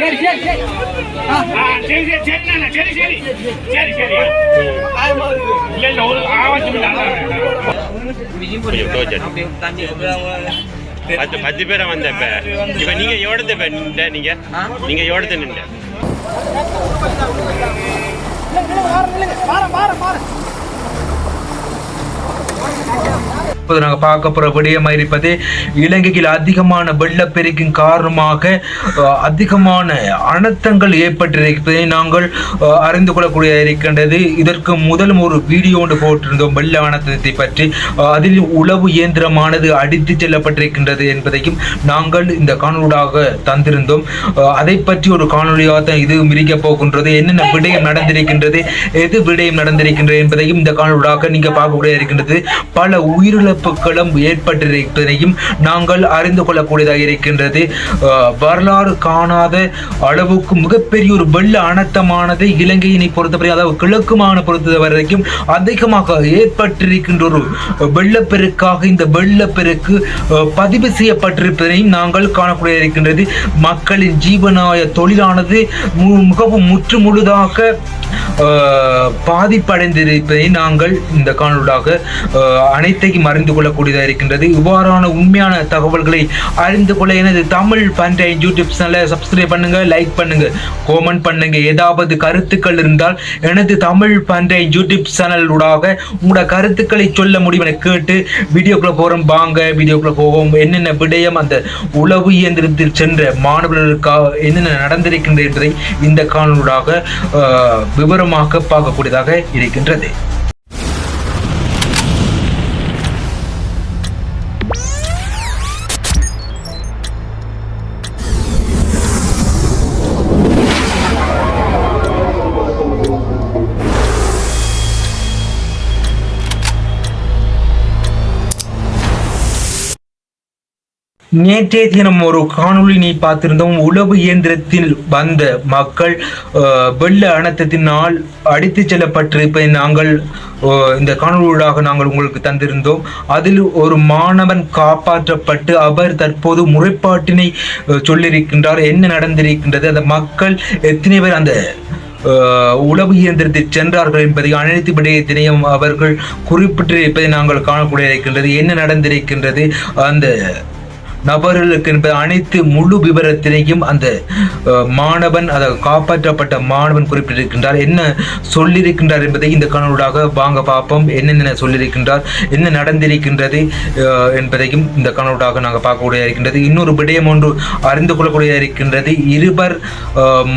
சரி சரி சரி. சரி சரி சரி சரி சரி. சரி சரி இல்ல இல்ல ஒரு தோச்சல் பத்து பத்து பேரை வந்த இப்ப. இப்ப நீங்க எவ்வளவு நீங்க? நீங்க எவ்வளவு நின்ற இப்போது நாங்கள் பார்க்க போகிற விடயமாக இருப்பது இலங்கையில் அதிகமான வெள்ளப்பெருக்கின் காரணமாக அதிகமான அனர்த்தங்கள் ஏற்பட்டிருப்பதை நாங்கள் அறிந்து கொள்ளக்கூடிய இருக்கின்றது. இதற்கு முதலும் ஒரு வீடியோ ஒன்று போட்டிருந்தோம். வெள்ள அனர்த்தத்தை பற்றி அதில் உளவு இயந்திரமானது அடித்து செல்லப்பட்டிருக்கின்றது என்பதையும் நாங்கள் இந்த காணொலியாக தந்திருந்தோம். அதை பற்றி ஒரு காணொலியாக தான் இது மிரிக்க போகின்றது. என்னென்ன விடயம் நடந்திருக்கின்றது எது விடயம் நடந்திருக்கின்றது என்பதையும் இந்த காணொலியாக நீங்கள் பார்க்கக்கூடிய இருக்கின்றது. பல உயிரிழப்புகளும் ஏற்பட்டிருப்பதையும் நாங்கள் அறிந்து கொள்ளக்கூடியதாக இருக்கின்றது. வரலாறு காணாத அளவுக்கு மிகப்பெரிய ஒரு வெள்ள அனர்த்தமானது இலங்கையினை பொறுத்தவரை அதாவது கிழக்கு மாகாண பொறுத்த வரைக்கும் அதிகமாக ஏற்பட்டிருக்கின்ற ஒரு வெள்ளப்பெருக்காக இந்த வெள்ளப்பெருக்கு பதிவு செய்யப்பட்டிருப்பதையும் நாங்கள் காணக்கூடிய இருக்கின்றது. மக்களின் ஜீவனாய தொழிலானது மிகவும் முற்று முழுதாக பாதிப்படைந்திருப்பதை நாங்கள் இந்த காணொலியாக அனைத்தையும் அறிந்து கொள்ளக்கூடியதாக இருக்கின்றது. இவ்வாறான உண்மையான தகவல்களை அறிந்து கொள்ள எனது தமிழ் பண்டைய யூடியூப் சேனலை சப்ஸ்கிரைப் பண்ணுங்க லைக் பண்ணுங்க கோமெண்ட் பண்ணுங்க. ஏதாவது கருத்துக்கள் இருந்தால் எனது தமிழ் பண்டைய யூடியூப் சேனலூடாக உங்களோட கருத்துக்களை சொல்ல முடியும் என கேட்டு வீடியோக்குள்ளே போகிறோம் வாங்க வீடியோக்குள்ளே போவோம். என்னென்ன விடயம் அந்த உளவு இயந்திரத்தில் சென்ற மாணவர்களுக்காக என்னென்ன நடந்திருக்கின்றது என்பதை இந்த காணொலியூடாக விவரமாக பார்க்கக்கூடியதாக இருக்கின்றது. நேற்றைய தினம் ஒரு காணொளியினை பார்த்திருந்தோம். உளவு இயந்திரத்தில் வந்த மக்கள் வெள்ள அனர்த்தத்தினால் அடித்துச் செல்லப்பட்டிருப்பதை நாங்கள் இந்த காணொலியூடாக நாங்கள் உங்களுக்கு தந்திருந்தோம். அதில் ஒரு மாணவன் காப்பாற்றப்பட்டு அவர் தற்போது முறைப்பாட்டினை சொல்லியிருக்கின்றார். என்ன நடந்திருக்கின்றது? அந்த மக்கள் எத்தனை பேர் அந்த உளவு இயந்திரத்தில் சென்றார்கள் என்பதை அனைத்து விடயத்தினையும் அவர்கள் குறிப்பிட்டிருப்பதை நாங்கள் காணக்கூடிய இருக்கின்றது. என்ன நடந்திருக்கின்றது? அந்த நபர்களுக்கு என்பது அனைத்து முழு விவரத்தினையும் அந்த மாணவன் அதை காப்பாற்றப்பட்ட மாணவன் குறிப்பிட்டிருக்கின்றார். என்ன சொல்லியிருக்கின்றார் என்பதை இந்த கணவனாக வாங்க பார்ப்போம். என்னென்ன சொல்லியிருக்கின்றார்? என்ன நடந்திருக்கின்றது என்பதையும் இந்த கணவனாக நாங்கள் பார்க்கக்கூடிய இருக்கின்றது. இன்னொரு விடயம் ஒன்று அறிந்து கொள்ளக்கூடிய இருக்கின்றது. இருவர்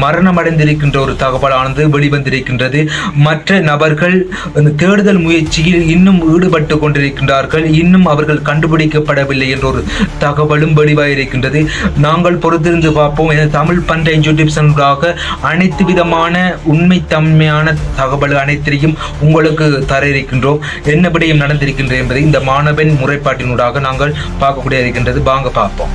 மரணமடைந்திருக்கின்ற ஒரு தகவலானது வெளிவந்திருக்கின்றது. மற்ற நபர்கள் அந்த தேடுதல் முயற்சியில் இன்னும் ஈடுபட்டு கொண்டிருக்கின்றார்கள். இன்னும் அவர்கள் கண்டுபிடிக்கப்படவில்லை என்ற ஒரு தகவல் தகவலும் வெளிவாயிருக்கின்றது நாங்கள் பொறுத்திருந்து பார்ப்போம். என தமிழ் பண்டைய யூடியூப் சேனலாக அனைத்து விதமான உண்மை தன்மையான தகவல் அனைத்தையும் உங்களுக்கு தர இருக்கின்றோம். என்னபடியும் நடந்திருக்கின்றோம் நடந்திருக்கின்றது என்பதை இந்த மாணவன் முறைப்பாட்டினூடாக நாங்கள் பார்க்கக்கூடிய இருக்கின்றது. வாங்க பார்ப்போம்.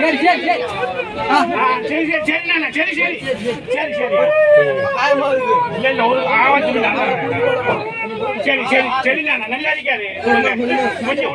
சரி சரி சரி ஆ ஆ, சரி சரி சரி நானா, சரி சரி சரி சரி இல்ல இல்ல ஒரு ஆவத்து சரி சரி சரி நானா, நல்லா இருக்காது விடுங்க. கொஞ்சம்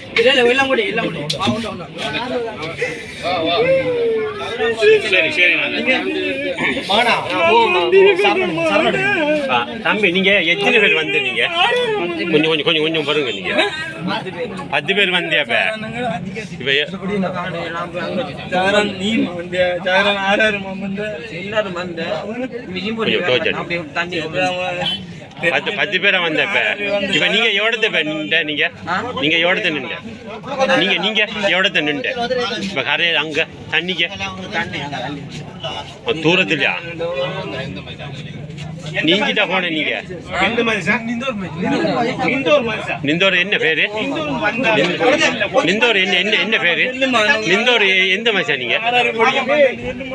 சரி விடுங்க நல்லா கொஞ்சம் நே- இதே எங்க தள்ளுங்க கொஞ்சம் போங்க சரி சரி தம்பி நீங்க எத்தனை பேர் வந்து நீங்க? கொஞ்சம் கொஞ்சம் கொஞ்சம் கொஞ்சம் பாருங்க நீங்க. பத்து பேர் வந்தியா இப்ப? இப்ப பத்து பத்து பேரை வந்த இப்போ. இப்போ நீங்கள் எவ்வளோத்த இப்போ நின்ற நீங்கள் நீங்கள் எவ்வளோத்த நின்று? நீங்கள் நீங்கள் எவ்வளோத்த நின்று? இப்போ கரையில் அங்கே தண்ணிக்கு? தூரத்துலையா? நீங்கிட்ட போன நீங்க? நிந்தோர் என்ன பேரு? நிந்தோர் என்ன என்ன என்ன பேரு? நிந்தோர் எந்த மனுஷன் நீங்க?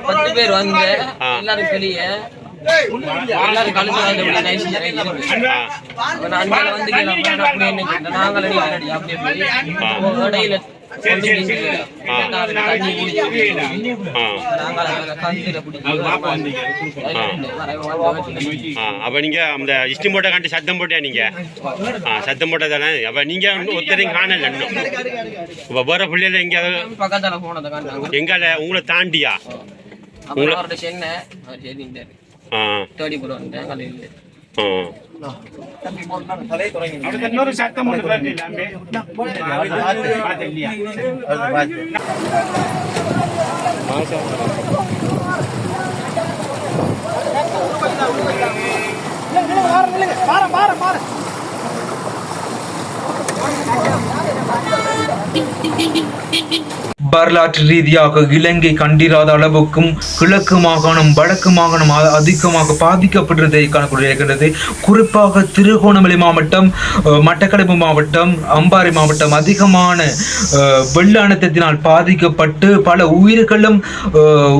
பத்து பேர் வந்து எல்லாரும் கழுத்து அப்ப. நாங்கள் இடையில நீங்க அந்த இஷ்டி போட்ட கண்டு சத்தம் போட்டியா நீங்க? சத்தம் போட்டதானே அப்ப நீங்க இன்னும் ஒருத்தரையும் காணல இன்னும். இப்ப வேற பிள்ளைல காண்டாங்க எங்கால உங்களை தாண்டியா? அப்புறம் அவர்கிட்ட சொன்னேன் அவர் சரின்ட்டாரு ஆ தேடி போட்டு பாரு பாரு பாரு வரலாற்று ரீதியாக இலங்கை கண்டிராத அளவுக்கும் கிழக்கு மாகாணம் வடக்கு மாகாணம் அ- அதிகமாக பாதிக்கப்பட்டிருந்ததை காணக்கூடிய இருக்கின்றது குறிப்பாக திருகோணமலை மாவட்டம் மட்டக்களப்பு மாவட்டம் அம்பாறை மாவட்டம் அதிகமான வெள்ள அழுத்தத்தினால் பாதிக்கப்பட்டு பல உயிர்களும்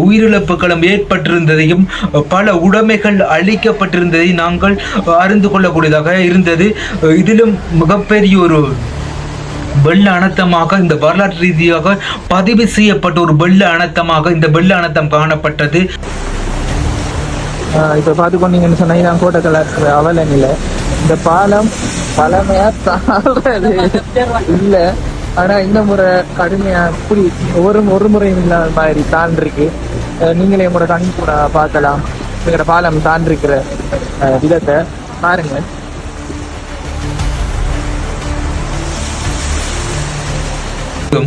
உயிரிழப்புகளும் ஏற்பட்டிருந்ததையும் பல உடைமைகள் அழிக்கப்பட்டிருந்ததை நாங்கள் அறிந்து கொள்ளக்கூடியதாக இருந்தது. இதிலும் மிகப்பெரிய ஒரு வெள்ள அனர்த்தமாக இந்த வரலாற்று ரீதியாக பதிவு செய்யப்பட்ட ஒரு வெள்ள அனர்த்தமாக இந்த வெள்ள அனர்த்தம் காணப்பட்டது. இப்போ பார்த்துக்கொண்டீங்கன்னு சொன்னீங்கன்னா நான் கோட்டக்கல்ல இந்த பாலம் பழமையா தாழ்றது. இல்லை. ஆனா இந்த முறை கடுமையா இப்படி ஒரு ஒரு முறையும் இல்லாத மாதிரி தாண்டிருக்கு. நீங்களே என்னோட கண் கூட பார்க்கலாம். எங்களோட பாலம் தாண்டிருக்கிற அஹ், விதத்தை பாருங்க.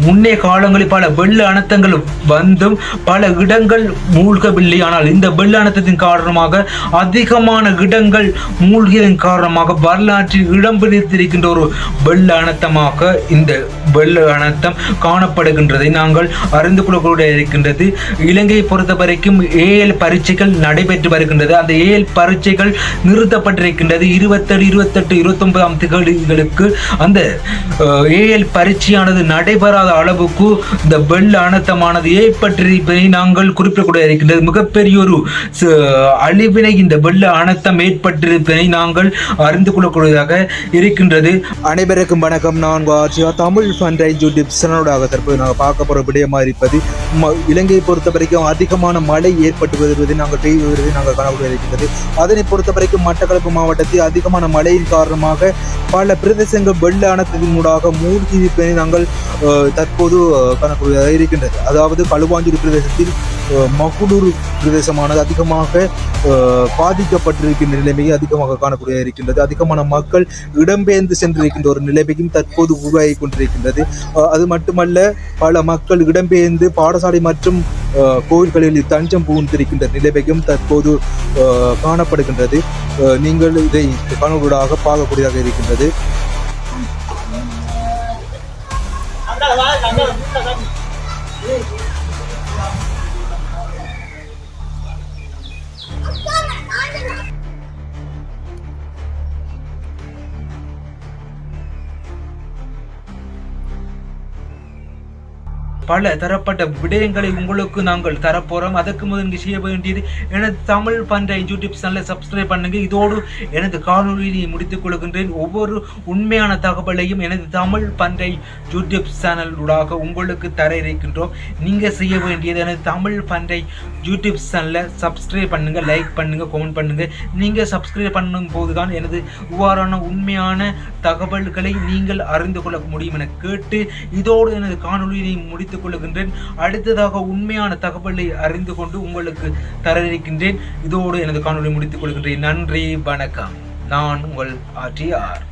முன்னே காலங்களில் பல வெள்ள அனர்த்தங்கள் வந்தும் பல இடங்கள் மூழ்கவில்லை. ஆனால் இந்த வெள்ள அனர்த்தத்தின் காரணமாக அதிகமான இடங்கள் மூழ்கியதன் காரணமாக வரலாற்றில் இடம் பிடித்திருக்கின்ற ஒரு வெள்ள அனர்த்தமாக இந்த வெள்ள அனர்த்தம் காணப்படுகின்றதை. நாங்கள் அறிந்து கொள்ளக்கூடிய இருக்கின்றது இலங்கையை பொறுத்த வரைக்கும் ஏஎல் பரீட்சைகள் நடைபெற்று வருகின்றது. அந்த ஏஎல் பரீட்சைகள் நிறுத்தப்பட்டிருக்கின்றது. இருபத்தேழு இருபத்தெட்டு இருபத்தொன்பதாம் திகழ்களுக்கு அந்த ஏஎல் பரீட்சையானது நடைபெற நடைபெறாத அளவுக்கு இந்த வெள்ள அனர்த்தமானது ஏற்பட்டிருப்பதை நாங்கள் குறிப்பிடக்கூடிய இருக்கின்றது. மிகப்பெரிய ஒரு அழிவினை இந்த வெள்ள அனர்த்தம் ஏற்பட்டிருப்பதை நாங்கள் அறிந்து கொள்ளக்கூடியதாக இருக்கின்றது. அனைவருக்கும் வணக்கம். நான் வாட்சியா தமிழ் ஃபன் ரைன் யூடியூப் சேனலோடாக தற்போது நாங்கள் பார்க்க போகிற விடயமாக இருப்பது ம- இலங்கையை பொறுத்த வரைக்கும் அதிகமான மழை ஏற்பட்டு வருவதை நாங்கள் பெய்து வருவதை நாங்கள் காணக்கூடிய இருக்கின்றது. அதனை பொறுத்த வரைக்கும் மட்டக்களப்பு மாவட்டத்தில் அதிகமான மழையின் காரணமாக பல பிரதேசங்கள் வெள்ள மூடாக மூழ்கி இருப்பதை நாங்கள் தற்போது காணக்கூடியதாக இருக்கின்றது. அதாவது களுவாஞ்சூர் பிரதேசத்தில் மகுடூர் பிரதேசமானது அதிகமாக பாதிக்கப்பட்டிருக்கின்ற நிலைமையை அதிகமாக காணக்கூடிய இருக்கின்றது. அதிகமான மக்கள் இடம்பெயர்ந்து சென்றிருக்கின்ற ஒரு நிலைமையும் தற்போது உருவாகி கொண்டிருக்கின்றது. அது மட்டுமல்ல பல மக்கள் இடம்பெயர்ந்து பாடசாலை மற்றும் கோவில்களில் கோயில்களில் தஞ்சம் புகுந்திருக்கின்ற நிலைமையும் தற்போது காணப்படுகின்றது. நீங்கள் இதை காணொலியாக பார்க்கக்கூடியதாக இருக்கின்றது. பல தரப்பட்ட விடயங்களை உங்களுக்கு நாங்கள் தரப்போகிறோம் அதற்கு முதல் செய்ய வேண்டியது எனது தமிழ் பண்ற யூடியூப் சேனலை சப்ஸ்கிரைப் பண்ணுங்க. இதோடு எனது காணொலியை முடித்துக் கொள்கின்றேன். ஒவ்வொரு உண்மையான தகவலையும் எனது தமிழ் பன்றை யூடியூப் சேனலூடாக உங்களுக்கு தர இருக்கின்றோம். நீங்கள் செய்ய வேண்டியது எனது தமிழ் பன்றை யூடியூப் சேனலை சப்ஸ்கிரைப் பண்ணுங்க லைக் பண்ணுங்க கமெண்ட் பண்ணுங்க. நீங்கள் சப்ஸ்கிரைப் பண்ணும் போதுதான் எனது இவ்வாறான உண்மையான தகவல்களை நீங்கள் அறிந்து கொள்ள முடியும் என கேட்டு இதோடு எனது காணொலியை முடித்துக் கொள்கின்றேன் அடுத்ததாக உண்மையான தகவலை அறிந்து கொண்டு உங்களுக்கு தர இருக்கின்றேன் இதோடு எனது காணொலி முடித்துக் கொள்கின்றேன். நன்றி வணக்கம். நான் உங்கள் ஆர்டிஆர்